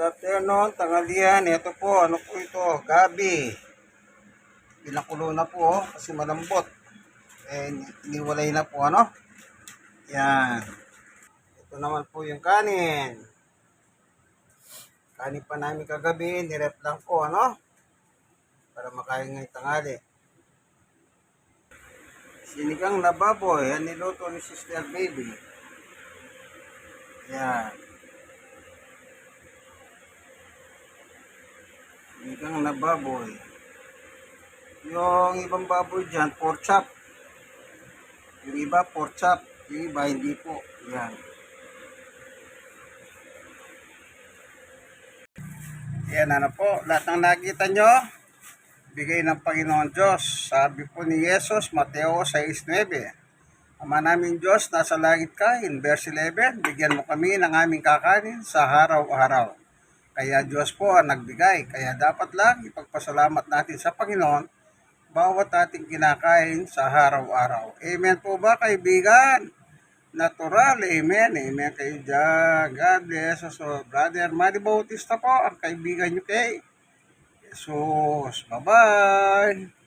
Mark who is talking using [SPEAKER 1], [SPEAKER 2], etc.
[SPEAKER 1] Good afternoon, tanghalian. Ito po, ano po ito? Gabi. Pinakulo na po oh, kasi malambot. Eh, iniwalay na po, ano? Yan. Ito naman po yung kanin. Kanin pa namin kagabi, nirep lang po, ano? Para makain ngayong tanghali. Sinigang na baboy, yan niluto ni Sister Baby. Yan. Sinigang na baboy. Yung ibang baboy dyan, pork chop. Yung iba, pork chop. Yung iba, hindi po. Yan. Yan, ano po. Lahat ng nakita nyo, bigay ng Panginoon Diyos. Sabi po ni Yesus, Mateo 6.9. Ama namin Diyos, nasa langit ka, in verse 11, bigyan mo kami ng aming kakanin sa araw-araw. Kaya Diyos po ang nagbigay. Kaya dapat lang ipagpasalamat natin sa Panginoon bawat ating kinakain sa araw-araw. Amen po ba kaibigan? Natural, amen. Amen kayo dyan. God bless us. So, Brother Manny Bautista po, ang kaibigan nyo kay Jesus. Bye-bye.